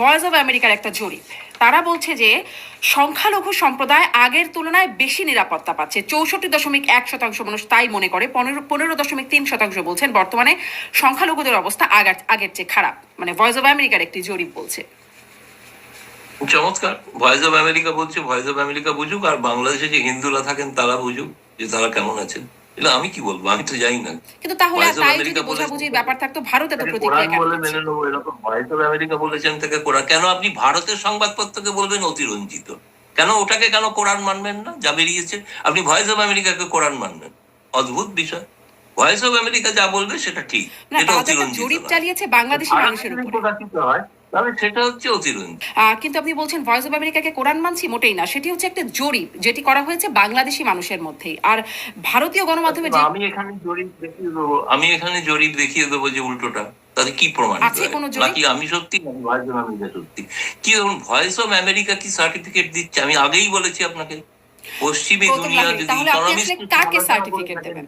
Voice of আমেরিকার একটা জরিপ। তারা বলছে যে, সংখ্যালঘু সম্প্রদায় আগের তুলনায় বেশি নিরাপত্তা পাচ্ছে। চৌষট্টি দশমিক এক শতাংশ মানুষ তাই মনে করে, পনেরো পনেরো দশমিক তিন শতাংশ বলছেন। বর্তমানে সংখ্যালঘুদের অবস্থা আগের আগের চেয়ে খারাপ। মানে ভয়েস অফ আমেরিকার একটি জরিপ বলছে। চমৎকার। ভয়েস অফ আমেরিকা বলছে ভয়েস অফ আমেরিকা বুঝুক, আর বাংলাদেশে যে হিন্দুরা থাকেন তারা বুঝুক যে তারা কেমন আছেন। এটা আমি কি বলব? আমি তো জানি না। কিন্তু তাহলে তাই যদি বোঝাবুঝির ব্যাপার থাকতো ভারতে তো প্রতিক্রিয়া কেন বলে মেনে নেব এরকম ভয়েস অফ আমেরিকা বলেছেন থেকে কোরআন। কেন আপনি ভারতের সংবাদপত্রকে বলবেন অতিরঞ্জিত? কেন ওটাকে কেন কোরআন মানবেন না? যা বেরিয়েছে। আপনি ভয়েস অফ আমেরিকাকে কোরআন মানবেন। অদ্ভুত বিষয়। ভয়েস অফ আমেরিকা যা বলবে সেটা ঠিক। এটা তারা অতিরঞ্জিত জরিপ চালিয়েছে বাংলাদেশি আর মানুষের উপরে। হয় সেটা হচ্ছে অতিরঞ্জিত কিন্তু আপনি বলছেন ভয়েস অফ আমেরিকাকে কোরআন মানছি মোটেই না। সেটি হচ্ছে একটা জরিপ যেটি করা হয়েছে বাংলাদেশি মানুষের মধ্যেই। আর ভারতীয় গণমাধ্যমে আমি এখানে জরিপ দেখিয়ে দেবো আমি এখানে জরিপ দেখিয়ে দেবো যে উল্টোটা। তাতে কি প্রমাণ জরিপ? নাকি আমি সত্যি ভয়েস অফ আমেরিকা সত্যি? কি ধরুন ভয়েস অফ আমেরিকা কি সার্টিফিকেট দিচ্ছে? আমি আগেই বলেছি আপনাকে। পশ্চিমী দুনিয়া যদি কাকে সার্টিফিকেট দেবেন?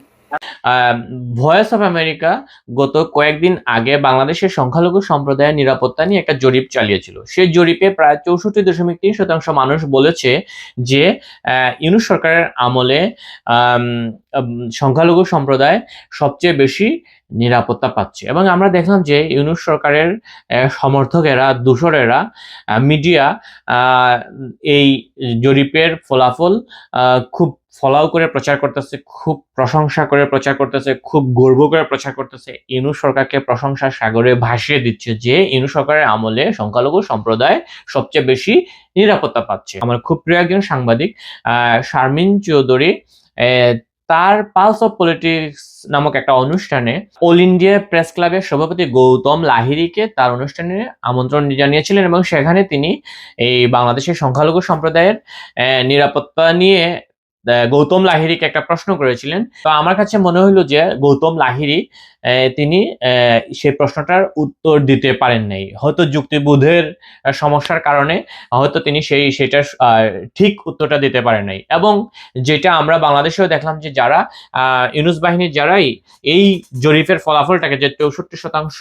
ভয়েস অফ আমেরিকা গত কয়েকদিন আগে বাংলাদেশের সংখ্যালঘু সম্প্রদায়ের নিরাপত্তা নিয়ে একটা জরিপ চালিয়েছিল। সেই জরিপে প্রায় চৌষট্টি দশমিক তিন শতাংশ মানুষ বলেছে যে ইউনুস সরকারের আমলে আম, আম, সংখ্যালঘু সম্প্রদায় সবচেয়ে বেশি নিরাপত্তা পাচ্ছে। এবং আমরা দেখলাম যে ইউনুস সরকারের সমর্থকেরা দূষরেরা মিডিয়া এই জরিপের ফলাফল খুব ফলাও করে প্রচার করতেছে, খুব প্রশংসা করে প্রচার করতেছে, খুব গর্ব করে প্রচার করতেছে। ইনু সরকারকে প্রশংসা সাগরে ভাসিয়ে দিচ্ছে যে ইনু সরকারের আমলে সংখ্যালঘু সম্প্রদায় সবচেয়ে বেশি নিরাপত্তা পাচ্ছে। আমার খুব প্রিয় একজন সাংবাদিক শারমিন চৌধুরী তার পালস অফ পলিটিক্স নামক একটা অনুষ্ঠানে অল ইন্ডিয়া প্রেস ক্লাবের সভাপতি গৌতম লাহিড়িকে তার অনুষ্ঠানে আমন্ত্রণ জানিয়েছিলেন এবং সেখানে তিনি এই বাংলাদেশের সংখ্যালঘু সম্প্রদায়ের নিরাপত্তা নিয়ে গৌতম লাহিড়িকে একটা প্রশ্ন করেছিলেন। তো আমার কাছে মনে হইল যে গৌতম লাহিড়ি তিনি সেই প্রশ্নটার উত্তর দিতে পারেন নাই। হয়তো যুক্তিবোধের সমস্যার কারণে হয়তো তিনি সেই সেটা ঠিক উত্তরটা দিতে পারেন নাই। এবং যেটা আমরা বাংলাদেশেও দেখলাম যে যারা ইউনুস বাহিনীর যারাই এই জরিপের ফলাফলটাকে যে চৌষট্টি শতাংশ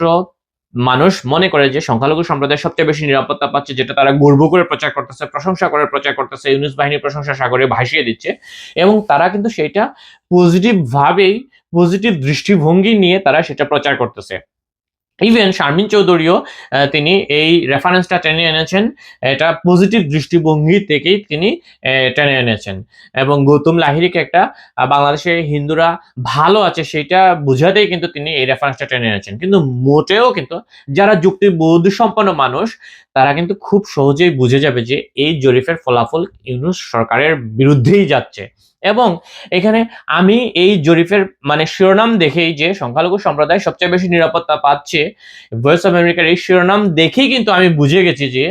মানুষ মনে করে যে সংখ্যালঘু সম্প্রদায় সবচেয়ে বেশি নিরাপত্তা পাচ্ছে, যেটা তারা গর্ব করে প্রচার করতেছে, প্রশংসা করে প্রচার করতেছে, ইউনিস বাহিনীর প্রশংসা সাগরে ভাসিয়ে দিচ্ছে এবং তারা কিন্তু সেটা পজিটিভ ভাবেই পজিটিভ দৃষ্টিভঙ্গি নিয়ে তারা সেটা প্রচার করতেছে। ইভেন শারমিন চৌধুরীও তিনি এই রেফারেন্সটা টেনে এনেছেন এটা পজিটিভ দৃষ্টিভঙ্গি থেকেই তিনি টেনে এনেছেন। এবং গৌতম লাহিড়িকে একটা আহ, বাংলাদেশের হিন্দুরা ভালো আছে সেটা বুঝাতেই কিন্তু তিনি এই রেফারেন্সটা টেনে এনেছেন। কিন্তু মোটেও কিন্তু যারা যুক্তিবোধ সম্পন্ন মানুষ তারা কিন্তু খুব সহজেই বুঝে যাবে যে এই জরিফের ফলাফল ইউনুস সরকারের বিরুদ্ধেই যাচ্ছে। এবং এখানে আমি এই জরিফের মানে শিরোনাম দেখেই যে সংখ্যালঘু সম্প্রদায় সবচেয়ে বেশি নিরাপত্তা পাচ্ছে ভয়েস অফ আমেরিকার এই শিরোনাম দেখেই কিন্তু আমি বুঝে গেছি যে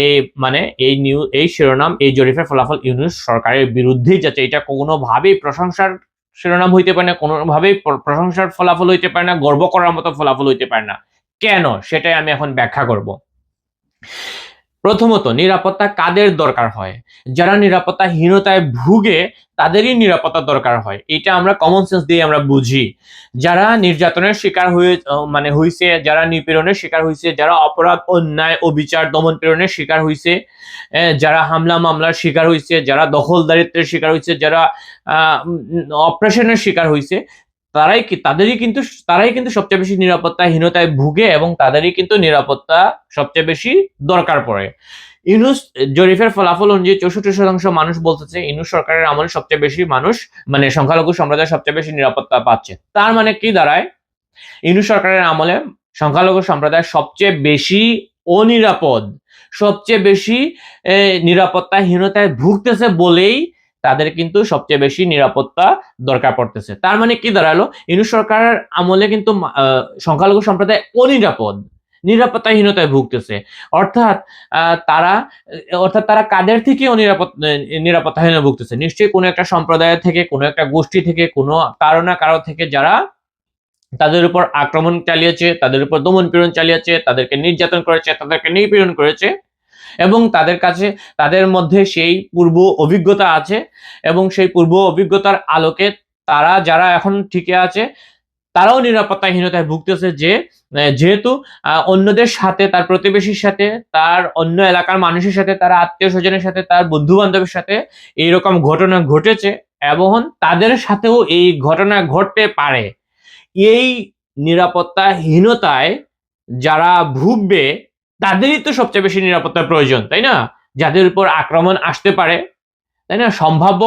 এই মানে এই নিউ, এই শিরোনাম, এই জরিফের ফলাফল ইউনুস সরকারের বিরুদ্ধেই যাচ্ছে। এটা কোনোভাবেই প্রশংসার শিরোনাম হইতে পারে না, কোনোভাবেই প্রশংসার ফলাফল হইতে পারে না, গর্ব করার মতো ফলাফল হইতে পারে না। কেন? সেটাই আমি এখন ব্যাখ্যা করব। প্রথমত নিরাপত্তা কাদের দরকার হয়? যারা নিরাপত্তাহীনতায় ভুগে তাদেরই নিরাপত্তা দরকার হয়। এটা আমরা কমন সেন্স দিয়ে আমরা বুঝি। যারা নির্যাতনের শিকার হয়ে মানে হইছে যারা নিপীড়নের শিকার হইছে যারা অপরাধ অন্যায় অবিচার দমন পীড়নের শিকার আহ, যারা হামলা মামলার শিকার হইছে যারা দখলদারিত্বের শিকার হয়েছে যারা অপারেশনের শিকার হইছে তারাই কি, তাদেরই কিন্তু, তারাই কিন্তু সবচেয়ে বেশি নিরাপত্তাহীনতায় ভুগে এবং তাদেরই কিন্তু নিরাপত্তা সবচেয়ে বেশি দরকার পড়ে। ইউনুস জরিফের ফলাফল অনুযায়ী চৌষট্টি শতাংশ মানুষ বলতেছে, ইউনুস সরকারের আমলে সবচেয়ে বেশি মানুষ মানে সংখ্যালঘু সম্প্রদায় সবচেয়ে বেশি নিরাপত্তা পাচ্ছে। তার মানে কি দাঁড়ায়? ইউনুস সরকারের আমলে সংখ্যালঘু সম্প্রদায় সবচেয়ে বেশি অনিরাপদ, সবচেয়ে বেশি নিরাপত্তাহীনতায় ভুগতেছে বলেই তাদের কিন্তু সবচেয়ে বেশি নিরাপত্তা দরকার পড়তেছে। তার মানে কি দাঁড়াল? ইউনুস সরকারের আমলে কিন্তু সংখ্যালঘু সম্প্রদায় অনিরাপদ, নিরাপত্তাহীনতায় ভুগতেছে। অর্থাৎ তারা অর্থাৎ তারা কাদের থেকে অনিরাপদ নিরাপত্তাহীন ভুগতেছে? নিশ্চয়ই কোনো একটা সম্প্রদায় থেকে, কোনো একটা গোষ্ঠী থেকে, কোনো কারও না কারও থেকে যারা তাদের উপর আক্রমণ চালিয়েছে, তাদের উপর দমন পীড়ন চালিয়েছে, তাদেরকে নির্যাতন করেছে, তাদেরকে নিপীড়ন করেছে এবং তাদের কাছে, তাদের মধ্যে সেই পূর্ব অভিজ্ঞতা আছে এবং সেই পূর্ব অভিজ্ঞতার আলোকে তারা, যারা এখন ঠিকই আছে, তারাও নিরাপত্তাহীনতায় ভুগতেছে যে যেহেতু অন্যদের সাথে, তার প্রতিবেশীর সাথে, তার অন্য এলাকার মানুষের সাথে, তার আত্মীয় স্বজনের সাথে, তার বন্ধু বান্ধবের সাথে এইরকম ঘটনা ঘটেছে এবং তাদের সাথেও এই ঘটনা ঘটতে পারে। এই নিরাপত্তাহীনতায় যারা ভুগবে তাদেরই তো সবচেয়ে বেশি নিরাপত্তার প্রয়োজন, তাই না? যাদের উপর আক্রমণ আসতে পারে, তাই না? সম্ভাব্য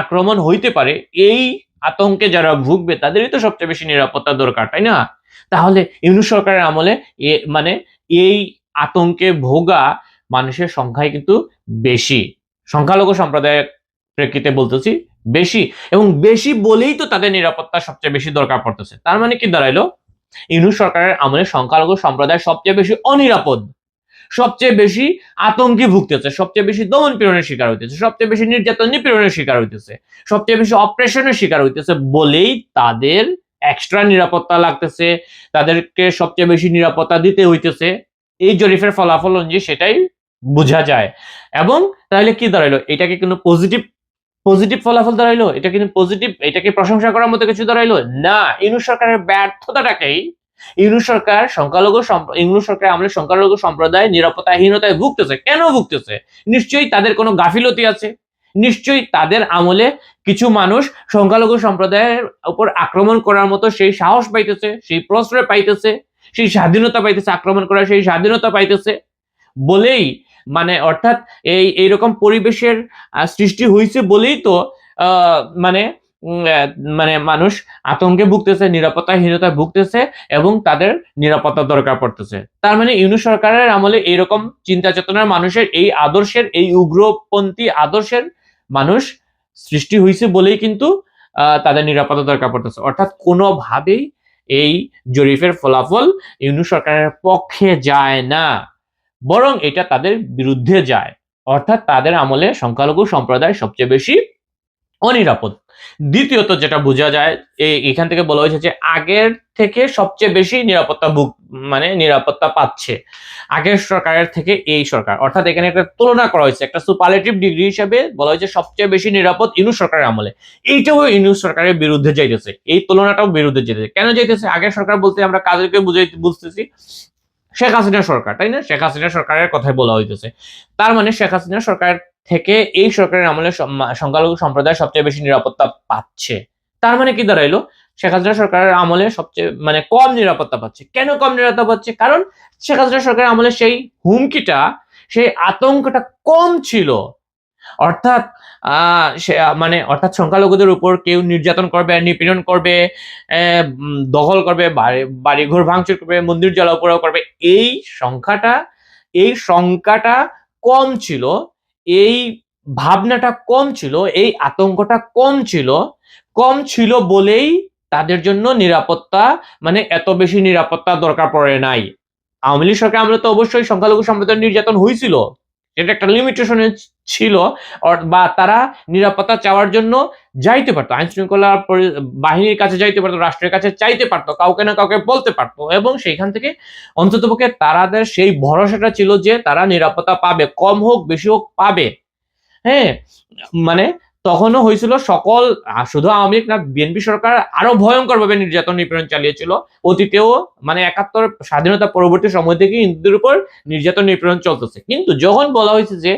আক্রমণ হইতে পারে, এই আতঙ্কে যারা ভুগবে, তাদেরই তো সবচেয়ে বেশি নিরাপত্তা দরকার, তাই না? তাহলে ইউনুস সরকারের আমলে এ মানে এই আতঙ্কে ভোগা মানুষের সংখ্যাই কিন্তু বেশি। সংখ্যালঘু সম্প্রদায়ের প্রেক্ষিতে বলতেছি, বেশি। এবং বেশি বলেই তো তাদের নিরাপত্তা সবচেয়ে বেশি দরকার পড়তেছে। তার মানে কি দাঁড়াইলো? ইউনুস সরকারের আমলে সংখ্যালঘু সম্প্রদায় সবচেয়ে বেশি অনিরাপদ, সবচেয়ে বেশি আতঙ্কে ভুগতেছে, সবচেয়ে বেশি দমন পীড়নের শিকার হইতেছে, সবচেয়ে বেশি নির্যাতন নিপীড়নের শিকার হইতেছে, সবচেয়ে বেশি অপারেশনের শিকার হইতেছে বলেই তাদের এক্সট্রা নিরাপত্তা লাগতেছে, তাদেরকে সবচেয়ে বেশি নিরাপত্তা দিতে হইতেছে। এই জরিফের ফলাফল অনুযায়ী সেটাই বোঝা যায়। এবং তাহলে কি দাঁড়াইলো? এটাকে কিন্তু পজিটিভ পজিটিভ ফলাফল দাঁড়াইলো, এটা কিন্তু পজিটিভ এটাকে প্রশংসা করার মতো কিছু দাঁড়াইলো। না, ইউনুস সরকারের ব্যর্থতাটাকেই ইউনুস সরকার সংখ্যালঘু ইউনুস সরকার আমলে সংখ্যালঘু সম্প্রদায় নিরাপত্তাহীনতায় ভুগতেছে। কেন ভুগতেছে? নিশ্চয়ই তাদের কোনো গাফিলতি আছে। নিশ্চয়ই তাদের আমলে কিছু মানুষ সংখ্যালঘু সম্প্রদায়ের উপর আক্রমণ করার মতো সেই সাহস পাইতেছে, সেই প্রশ্রয় পাইতেছে, সেই স্বাধীনতা পাইতেছে, আক্রমণ করার সেই স্বাধীনতা পাইতেছে। বলেই মানে অর্থাৎ এই, এইরকম পরিবেশের সৃষ্টি হয়েছে বলেই তো মানে মানে মানুষ আতঙ্কে ভুগতেছে, নিরাপত্তাহীনতায় ভুগতেছে এবং তাদের নিরাপত্তা দরকার পড়তেছে। তার মানে ইউনু সরকারের আমলে এইরকম চিন্তা চেতনার মানুষের, এই আদর্শের, এই উগ্রপন্থী আদর্শের মানুষ সৃষ্টি হয়েছে বলেই কিন্তু তাদের নিরাপত্তা দরকার পড়তেছে। অর্থাৎ কোনোভাবেই এই জরিফের ফলাফল ইউনু সরকারের পক্ষে যায় না। বরং এটা তাদের বিরুদ্ধে যায়। অর্থাৎ তাদের আমলে সংখ্যালঘু সম্প্রদায় সবচেয়ে বেশি অনিরাপদ। দ্বিতীয়ত যেটা বোঝা যায় এখান থেকে বলা হয়েছে যে আগের থেকে সবচেয়ে বেশি নিরাপত্তা বুক মানে নিরাপত্তা পাচ্ছে আগের সরকারের থেকে এই সরকার। অর্থাৎ এখানে একটা তুলনা করা হয়েছে, একটা সুপারলেটিভ ডিগ্রি হিসেবে বলা হয়েছে সবচেয়ে বেশি নিরাপদ ইউনুস সরকারের আমলে। এইটাও ইউনুস সরকারের বিরুদ্ধে যাইতেছে, এই তুলনাটাও বিরুদ্ধে যেতেছে কেন যাইতেছে? আগের সরকার বলতে আমরা কাদেরকে বুঝাই বুঝতেছি শেখ হাসিনা সরকার, তাই না? শেখ হাসিনা সরকারের কথাই বলা হইতেছে। তার মানে শেখ হাসিনা সরকার থেকে এই সরকারের আমলে সংখ্যালঘু সম্প্রদায় সবচেয়ে বেশি নিরাপত্তা পাচ্ছে। তার মানে কি দাঁড়াইলো? শেখ হাসিনা সরকারের আমলে সবচেয়ে মানে কম নিরাপত্তা পাচ্ছে। কেন কম নিরাপত্তা পাচ্ছে? কারণ শেখ হাসিনা সরকারের আমলে সেই হুমকিটা, সেই আতঙ্কটা কম ছিল। অর্থাৎ মানে অর্থাৎ সংখ্যালঘুদের উপর কেউ নির্যাতন করবে, নিপীড়ন করবে দখল করবে বাড়িঘর ভাঙচুর করবে, মন্দির জ্বালাও করবে, এই সংখ্যাটা এই সংখ্যাটা কম ছিল, এই ভাবনাটা কম ছিল, এই আতঙ্কটা কম ছিল কম ছিল বলেই তাদের জন্য নিরাপত্তা মানে এত বেশি নিরাপত্তা দরকার পড়ে নাই। আওয়ামী লীগ সরকার আমরা তো অবশ্যই সংখ্যালঘু সম্প্রদায়ের নির্যাতন হয়েছিল এটা একটা লিমিটেশন ছিল বা তারা নিরাপত্তা চাওয়ার জন্য যাইতে পারতো আইন শৃঙ্খলা বাহিনীর কাছে যাইতে পারতো, রাষ্ট্রের কাছে চাইতে পারতো, কাউকে না কাউকে বলতে পারতো, এবং সেইখান থেকে অন্ততপক্ষে তারাদের সেই ভরসাটা ছিল যে তারা নিরাপত্তা পাবে, কম হোক, বেশি হোক পাবে। হ্যাঁ মানে তখনও হয়েছিল সকল শুধু আওয়ামী লীগ না, বিএনপি সরকার আরও ভয়ঙ্কর ভাবে নির্যাতন নিপীড়ন চালিয়েছিল। অতীতেও মানে একাত্তর স্বাধীনতা পরবর্তী সময় থেকে হিন্দুদের উপর নির্যাতন নিপীড়ন চলতেছে। কিন্তু যখন বলা হয়েছে যে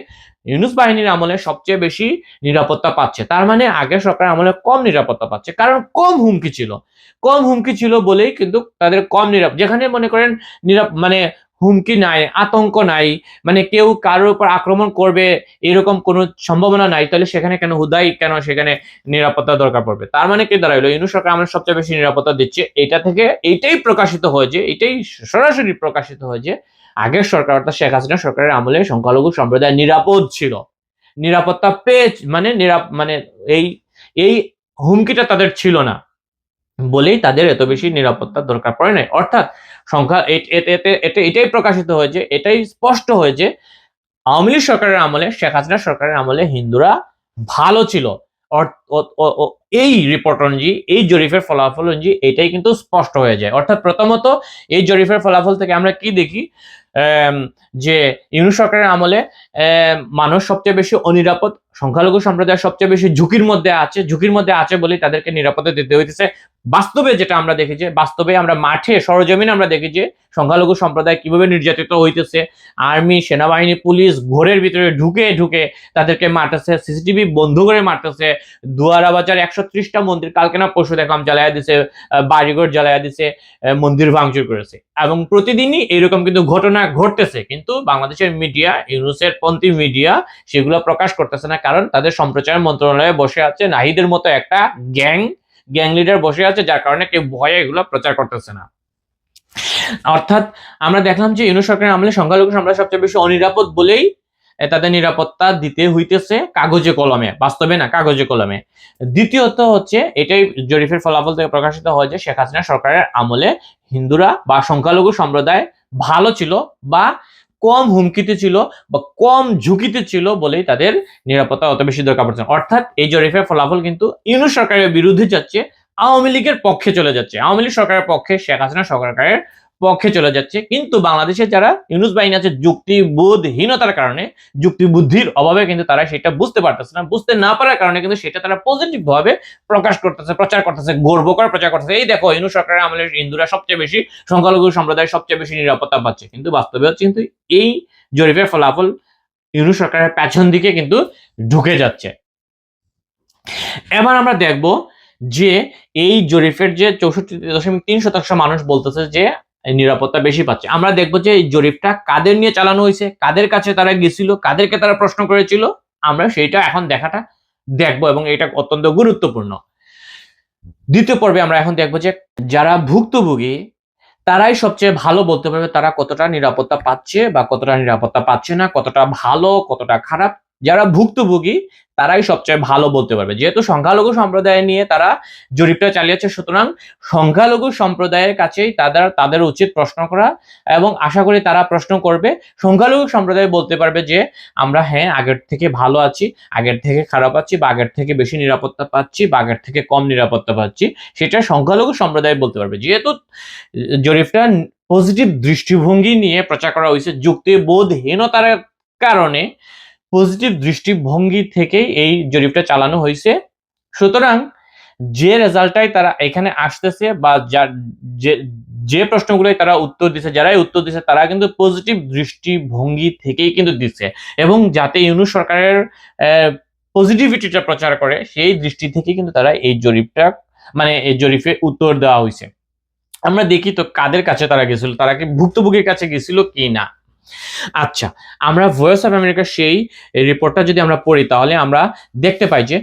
ইউনুস বাহিনীর আমলে সবচেয়ে বেশি নিরাপত্তা পাচ্ছে, তার মানে আগে সরকার আমলে কম নিরাপত্তা পাচ্ছে, কারণ কম হুমকি ছিল। কম হুমকি ছিল বলেই কিন্তু তাদের কম নিরাপ, যেখানে মনে করেন নিরাপ মানে হুমকি নাই, আতঙ্ক নাই মানে কেউ কারোর উপর আক্রমণ করবে এরকম কোনো সম্ভাবনা নাই, তাহলে সেখানে কেন হুদাই কেন সেখানে নিরাপত্তা দরকার পড়বে? তার মানে কি দাঁড়াইলো? ইউনুস সরকার আমরা সবচেয়ে বেশি নিরাপত্তা দিচ্ছে। এটা থেকে এইটাই প্রকাশিত হয়েছে, এটাই সরাসরি প্রকাশিত হয়েছে। আগের সরকার অর্থাৎ শেখ হাসিনা সরকারের আমলে সংখ্যালঘু সম্প্রদায় নিরাপদ ছিল। নিরাপত্তা পেয়ে মানে নিরাপ মানে এই এই হুমকিটা তাদের ছিল না। বলেই তাদের এত বেশি নিরাপত্তার দরকার পড়ে নাই। অর্থাৎ সংখ্যা এটাই প্রকাশিত হয়েছে, এটাই স্পষ্ট হয়েছে। আওয়ামী লীগ সরকারের আমলে, শেখ হাসিনা সরকারের আমলে হিন্দুরা ভালো ছিল। এই রিপোর্ট অনুযায়ী এই জরিফের ফলাফল অনুযায়ী এটাই কিন্তু স্পষ্ট হয়ে যায়। অর্থাৎ প্রথমত, এই জরিফের ফলাফল থেকে আমরা কি দেখি? যে ইউনুস সরকারের আমলে আম, মানুষ সবচেয়ে বেশি অনিরাপদ সংখ্যালঘু সম্প্রদায় সবচেয়ে বেশি ঝুঁকির মধ্যে আছে ঝুঁকির মধ্যে আছে বলেই তাদেরকে নিরাপদে দিতে হইতেছে। বাস্তবে যেটা আমরা দেখি যে বাস্তবে আমরা মাঠে সরজমিন আমরা দেখি যে সংখ্যালঘু সম্প্রদায় কীভাবে নির্যাতিত হইতেছে। আর্মি সেনাবাহিনী পুলিশ ঘোরের ভিতরে ঢুকে ঢুকে তাদেরকে মারতেছে সিসিটিভি বন্ধ করে মারতেছে। দুয়ারা বাজার একশো ত্রিশটা মন্দির কালকে না পরশু দেখলাম জ্বালায়া দিছে বাড়িঘর জ্বালায়া দিছে মন্দির ভাঙচুর করেছে। এবং প্রতিদিনই এরকম কিন্তু ঘটনা ঘটতেছে, কিন্তু বাংলাদেশের মিডিয়া ইউনুসের পন্থী মিডিয়া সেগুলো প্রকাশ করতেছে না, কারণ তাদের সম্প্রচার মন্ত্রণালয়ে বসে আছে নাহিদের মতো একটা গ্যাং গ্যাং লিডার বসে আছে, যার কারণে কেউ ভয়ে এগুলো প্রচার করতেছে না। অর্থাৎ আমরা দেখলাম যে ইউনুস সরকারের আমলে সংখ্যালঘু সম্প্রদায় সবচেয়ে বেশি অনিরাপদ বলেই তাদের নিরাপত্তা দিতে হইতেছে কাগজে কলমে, বাস্তবে না, কাগজে কলমে। দ্বিতীয়ত হচ্ছে, এটাই জরিফের ফলাফল থেকে প্রকাশিত হয় যে শেখ হাসিনা সরকারের আমলে হিন্দুরা বা সংখ্যালঘু সম্প্রদায় ভালো ছিল বা কম হুমকিতে ছিল বা কম ঝুঁকিতে ছিল বলেই তাদের নিরাপত্তা অত বেশি দরকার পড়ছে অর্থাৎ এই জরিফের ফলাফল কিন্তু ইউনুস সরকারের বিরুদ্ধে যাচ্ছে, আওয়ামী লীগের পক্ষে চলে যাচ্ছে। আওয়ামী লীগ সরকারের পক্ষে শেখ হাসিনা সরকারের পক্ষে চলে যাচ্ছে। কিন্তু বাংলাদেশে যারা ইউনুস বাহিনী আছে, যুক্তিবোধহীনতার কারণে, যুক্তিবুদ্ধির অভাবে কিন্তু তারা সেটা বুঝতে পারতেছে না, বুঝতে না পারার কারণে কিন্তু সেটা তারা পজিটিভ ভাবে প্রকাশ করতেছে, প্রচার করতেছে, গর্ব করে প্রচার করতেছে। এই দেখো, ইউনুস সরকারের আমলের হিন্দুরা সবচেয়ে বেশি, সংখ্যালঘু সম্প্রদায় সবচেয়ে বেশি নিরাপত্তা পাচ্ছে। কিন্তু বাস্তবে হচ্ছে কিন্তু এই জরিপের ফলাফল ইউনুস সরকারের পেছন দিকে কিন্তু ঢুকে যাচ্ছে। এবার আমরা দেখব যে এই জরিফের যে চৌষট্টি দশমিক তিন শতাংশ মানুষ বলতেছে যে নিরাপত্তা বেশি পাচ্ছে। আমরা দেখব যে এই জরিপটা কাদের নিয়ে চালানো হয়েছে, কাদের কাছে তারা গেছিল কাদেরকে তারা প্রশ্ন করেছিল, আমরা সেইটা এখন দেখাটা দেখব এবং এটা অত্যন্ত গুরুত্বপূর্ণ। দ্বিতীয় পর্বে আমরা এখন দেখব যে যারা ভুক্তভোগী, তারাই সবচেয়ে ভালো বলতে পারবে তারা কতটা নিরাপত্তা পাচ্ছে বা কতটা নিরাপত্তা পাচ্ছে না, কতটা ভালো, কতটা খারাপ। যারা ভুক্তভোগী, তারাই সবচেয়ে ভালো বলতে পারবে। যেহেতু সংখ্যালঘু সম্প্রদায় নিয়ে তারা জরিপটা চালিয়েছে, সুতরাং সংখ্যালঘু সম্প্রদায়ের কাছেই তাদের তাদের উচিত প্রশ্ন করা এবং আশা করি তারা প্রশ্ন করবে। সংখ্যালঘু সম্প্রদায় বলতে পারবে যে, আমরা হ্যাঁ আগের থেকে ভালো আছি, আগের থেকে খারাপ আছি, বা আগের থেকে বেশি নিরাপত্তা পাচ্ছি, বা আগের থেকে কম নিরাপত্তা পাচ্ছি, সেটা সংখ্যালঘু সম্প্রদায় বলতে পারবে। যেহেতু জরিপটা পজিটিভ দৃষ্টিভঙ্গি নিয়ে প্রচার করা হয়েছে, যুক্তিবোধহীনতার কারণে পজিটিভ দৃষ্টিভঙ্গি থেকেই এই জরিপটা চালানো হয়েছে। সুতরাং যে রেজাল্টটাই তারা এখানে আসতেছে বা যা- প্রশ্নগুলোই তারা উত্তর দিছে, যারাই উত্তর দিছে, তারা কিন্তু পজিটিভ দৃষ্টিভঙ্গি থেকেই কিন্তু দিচ্ছে। এবং যাতে ইউনু সরকারের পজিটিভিটিটা প্রচার করে, সেই দৃষ্টি থেকে কিন্তু তারা এই জরিপটা মানে এই জরিপে উত্তর দেওয়া হয়েছে। আমরা দেখি তো কাদের কাছে তারা গেছিল? তারা কি ভুক্তভোগীর কাছে গেছিল কি না? আচ্ছা আমরা ভয়েস অফ আমেরিকার সেই রিপোর্টটা যদি আমরা পড়ি, তাহলে আমরা দেখতে পাই যে